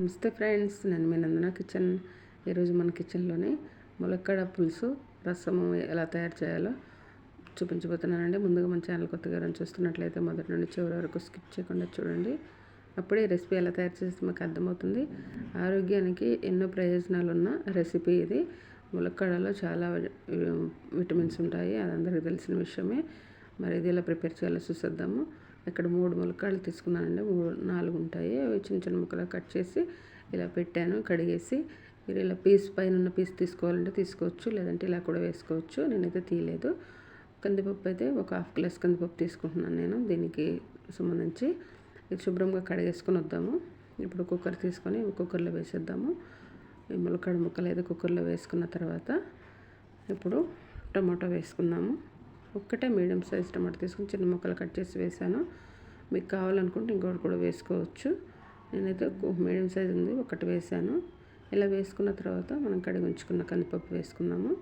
నమస్తే ఫ్రెండ్స్ నేను మీ నందన కిచెన్. ఈరోజు మన కిచెన్లోని ములక్కాడ పులుసు రసము ఎలా తయారు చేయాలో చూపించబోతున్నానండి. ముందుగా మన ఛానల్ కొత్తగా రన్ చూస్తున్నట్లయితే మొదటి నుండి చివరి వరకు స్కిప్ చేయకుండా చూడండి. అప్పుడే రెసిపీ ఎలా తయారు చేస్తే మాకు అర్థమవుతుంది. ఆరోగ్యానికి ఎన్నో ప్రయోజనాలు ఉన్న రెసిపీ ఇది. ములక్కాడలో చాలా విటమిన్స్ ఉంటాయి. అది అందరికీ తెలిసిన విషయమే. మరి ఇది ఎలా ప్రిపేర్ చేయాలో చూసేద్దాము. ఇక్కడ మూడు ములక్కాడలు తీసుకున్నానండి. మూడు నాలుగు ఉంటాయి. అవి చిన్న చిన్న ముక్కలు కట్ చేసి ఇలా పెట్టాను కడిగేసి మీరు ఇలా పీస్ పైన ఉన్న పీస్ తీసుకోవాలంటే తీసుకోవచ్చు లేదంటే ఇలా కూడా వేసుకోవచ్చు. నేనైతే తీయలేదు. కందిపప్పు అయితే ఒక హాఫ్ గ్లాస్ కందిపప్పు తీసుకుంటున్నాను నేను దీనికి సంబంధించి. ఇది శుభ్రంగా కడిగేసుకొని వద్దాము. ఇప్పుడు కుక్కర్ తీసుకొని కుక్కర్లో వేసేద్దాము. ఈ ముక్కలు అయితే కుక్కర్లో వేసుకున్న తర్వాత ఇప్పుడు టమాటో వేసుకుందాము. ఒక్కటే మీడియం సైజ్ టమాటా తీసుకుని చిన్న ముక్కలు కట్ చేసి వేసాను మీకు కావాలనుకుంటే ఇంకోటి కూడా వేసుకోవచ్చు. నేనైతే మీడియం సైజ్ ఉంది ఒకటి వేసాను ఇలా వేసుకున్న తర్వాత మనం కడిగి ఉంచుకున్న కందిపప్పు వేసుకున్నాము.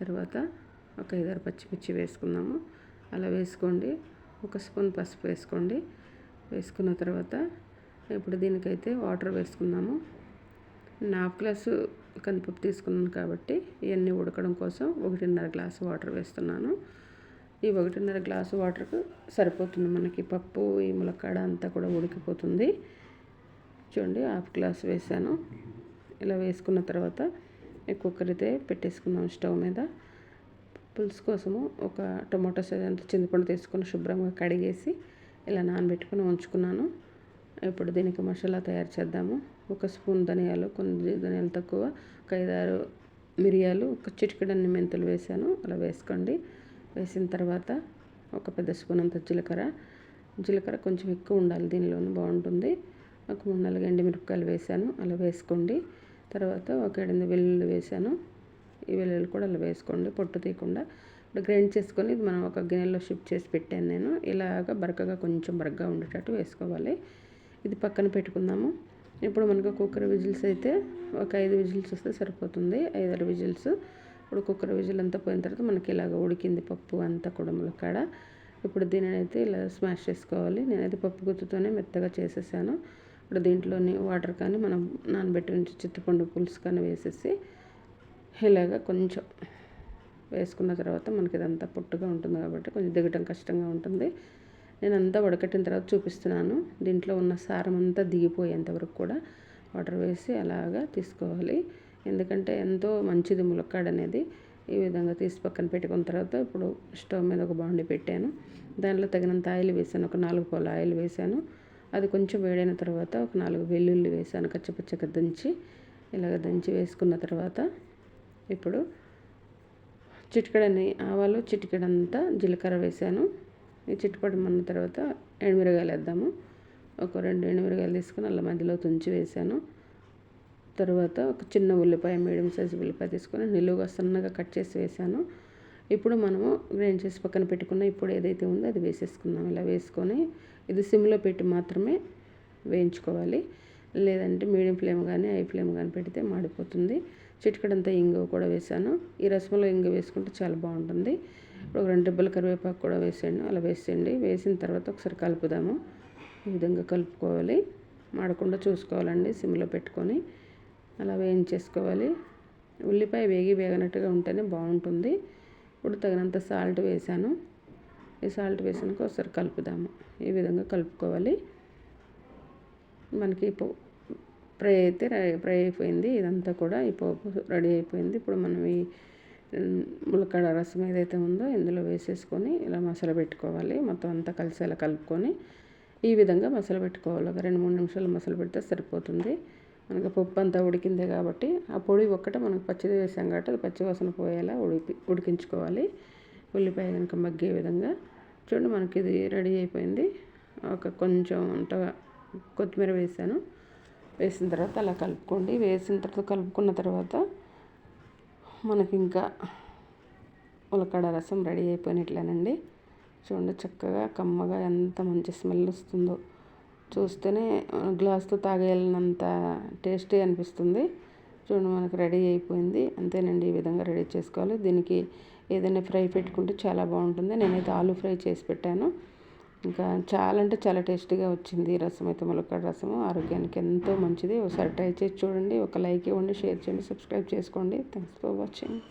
తర్వాత ఒక ఐదారు పచ్చిమిర్చి వేసుకున్నాము. అలా వేసుకోండి. ఒక స్పూన్ పసుపు వేసుకోండి. వేసుకున్న తర్వాత ఇప్పుడు దీనికైతే వాటర్ వేసుకున్నాము. హాఫ్ గ్లాసు కందిపప్పు తీసుకున్నాను కాబట్టి ఇవన్నీ ఉడకడం కోసం ఒకటిన్నర గ్లాసు వాటర్ వేస్తున్నాను. ఈ ఒకటిన్నర గ్లాసు వాటర్కు సరిపోతుంది మనకి. పప్పు ఈ ములక్కాడ అంతా కూడా ఉడికిపోతుంది. చూడండి హాఫ్ గ్లాస్ వేసాను. ఇలా వేసుకున్న తర్వాత కుక్కర్ అయితే పెట్టేసుకున్నాం స్టవ్ మీద. పులుసు కోసము ఒక టమాటో సైజ్ అంత చింతపండు తీసుకొని శుభ్రంగా కడిగేసి ఇలా నానబెట్టుకుని ఉంచుకున్నాను. ఇప్పుడు దీనికి మసాలా తయారు చేద్దాము. ఒక స్పూన్ ధనియాలు కొన్ని ధనియాలు తక్కువ ఒక ఐదారు మిరియాలు ఒక చిటికడన్ని మెంతులు వేసాను. అలా వేసుకోండి. వేసిన తర్వాత ఒక పెద్ద స్పూన్ అంత జీలకర్ర. జీలకర్ర కొంచెం ఎక్కువ ఉండాలి దీనిలోనే బాగుంటుంది. ఒక మూడు నాలుగు ఎండుమిరపకాయలు వేసాను అలా వేసుకోండి. తర్వాత ఒక ఎనిమిది వెల్లుల్లి వేసాను. ఈ వెల్లుల్లి కూడా అలా వేసుకోండి పొట్టు తీయకుండా. ఇప్పుడు గ్రైండ్ చేసుకొని ఇది మనం ఒక గిన్నెలో షిఫ్ట్ చేసి పెట్టాను నేను. ఇలాగ బరకగా కొంచెం బరకగా ఉండేటట్టు వేసుకోవాలి. ఇది పక్కన పెట్టుకుందాము. ఇప్పుడు మనకు కుక్కర్ విజిల్స్ అయితే ఒక ఐదు విజిల్స్ వస్తే సరిపోతుంది. ఐదారు విజిల్స్ ఇప్పుడు కుక్కర్ విజిల్ అంతా పోయిన తర్వాత మనకి ఇలాగ ఉడికింది పప్పు అంతా కూడా ములక్కాడ. ఇప్పుడు దీనిని అయితే ఇలా స్మాష్ చేసుకోవాలి. నేనైతే పప్పు గుత్తుతోనే మెత్తగా చేసేసాను. ఇప్పుడు దీంట్లోని వాటర్ కానీ మనం నానబెట్టి నుంచి చింతపండు పులుసు కానీ వేసేసి ఇలాగ కొంచెం వేసుకున్న తర్వాత మనకి ఇదంతా పొట్టుగా ఉంటుంది కాబట్టి కొంచెం దిగటం కష్టంగా ఉంటుంది. నేను అంతా ఉడకట్టిన తర్వాత చూపిస్తున్నాను. దీంట్లో ఉన్న సారం అంతా దిగిపోయేంతవరకు కూడా వాటర్ వేసి అలాగా తీసుకోవాలి. ఎందుకంటే ఎంతో మంచిది ములక్కాడ అనేది. ఈ విధంగా తీసి పక్కన పెట్టుకున్న తర్వాత ఇప్పుడు స్టవ్ మీద ఒక బాండి పెట్టాను. దానిలో తగినంత ఆయిల్ వేసాను. ఒక నాలుగు పూల ఆయిల్ వేసాను. అది కొంచెం వేడైన తర్వాత ఒక నాలుగు వెల్లుల్లి వేసాను. కచ్చపచ్చగా దంచి ఇలాగ దంచి వేసుకున్న తర్వాత ఇప్పుడు చిటికడని ఆవాలు చిటికడంతా జీలకర్ర వేసాను. ఈ చిట్టుపడమన్న తర్వాత ఎండుమిరగాయలు వేద్దాము. ఒక రెండు ఎండుమిరగాయలు తీసుకుని అల్ల మధ్యలో తుంచి వేసాను. తర్వాత ఒక చిన్న ఉల్లిపాయ మీడియం సైజు ఉల్లిపాయ తీసుకొని నిలువుగా సన్నగా కట్ చేసి వేసాను ఇప్పుడు మనము గ్రైండ్ చేసి పక్కన పెట్టుకున్న ఇప్పుడు ఏదైతే ఉందో అది వేసేసుకుందాం. ఇలా వేసుకొని ఇది సిమ్లో పెట్టి మాత్రమే వేయించుకోవాలి. లేదంటే మీడియం ఫ్లేమ్ కానీ హై ఫ్లేమ్ కానీ పెడితే మాడిపోతుంది. చిటికడంతా ఇంగు కూడా వేసాను ఈ రసంలో ఇంగు వేసుకుంటే చాలా బాగుంటుంది. ఇప్పుడు రెండు డబ్బుల కరివేపాకు కూడా వేసేయండి. అలా వేసేయండి. వేసిన తర్వాత ఒకసారి కలుపుదాము. ఈ విధంగా కలుపుకోవాలి. మాడకుండా చూసుకోవాలండి సిమ్లో పెట్టుకొని. అలా వేయించేసుకోవాలి. ఉల్లిపాయ వేగి వేగనట్టుగా ఉంటేనే బాగుంటుంది. ఇప్పుడు తగినంత సాల్ట్ వేసాను. ఈ సాల్ట్ వేసాక ఒకసారి కలుపుదాము. ఈ విధంగా కలుపుకోవాలి. మనకి ఫ్రై అయితే ఫ్రై అయిపోయింది. ఇదంతా కూడా ఈ పోపు రెడీ అయిపోయింది. ఇప్పుడు మనం ఈ ములక్కడ రసం ఏదైతే ఉందో ఇందులో వేసేసుకొని ఇలా మసాలా పెట్టుకోవాలి. మొత్తం అంతా కలిసేలా కలుపుకొని ఈ విధంగా మసాలా పెట్టుకోవాలి. ఒక రెండు మూడు నిమిషాలు మసాలా పెడితే సరిపోతుంది. మనకి పప్పు అంతా ఉడికిందే కాబట్టి ఆ పొడి ఒక్కటే మనకు పచ్చిది వేసాం కాబట్టి అది పచ్చివాసన పోయేలా ఉడికి ఉడికించుకోవాలి. ఉల్లిపాయ కనుక మగ్గే విధంగా. చూడండి మనకి ఇది రెడీ అయిపోయింది. ఒక కొంచెం అంతగా కొత్తిమీర వేసాను. వేసిన తర్వాత అలా కలుపుకోండి. వేసిన తర్వాత కలుపుకున్న తర్వాత మనకి ఇంకా ఉలకడ రసం రెడీ అయిపోయినట్లేనండి. చూడండి చక్కగా కమ్మగా ఎంత మంచి స్మెల్ వస్తుందో. చూస్తేనే గ్లాస్తో తాగేయాలన్నంత టేస్టీ అనిపిస్తుంది. చూడండి మనకు రెడీ అయిపోయింది. అంతేనండి ఈ విధంగా రెడీ చేసుకోవాలి. దీనికి ఏదైనా ఫ్రై పెట్టుకుంటే చాలా బాగుంటుంది. నేనైతే ఆలు ఫ్రై చేసి పెట్టాను. ఇంకా చాలా అంటే చాలా టేస్టీగా వచ్చింది రసం. అయితే ములక్కాడ రసము ఆరోగ్యానికి ఎంతో మంచిది. ఒకసారి ట్రై చేసి చూడండి. ఒక లైక్ ఇవ్వండి షేర్ చేయండి సబ్స్క్రైబ్ చేసుకోండి. Thanks for watching.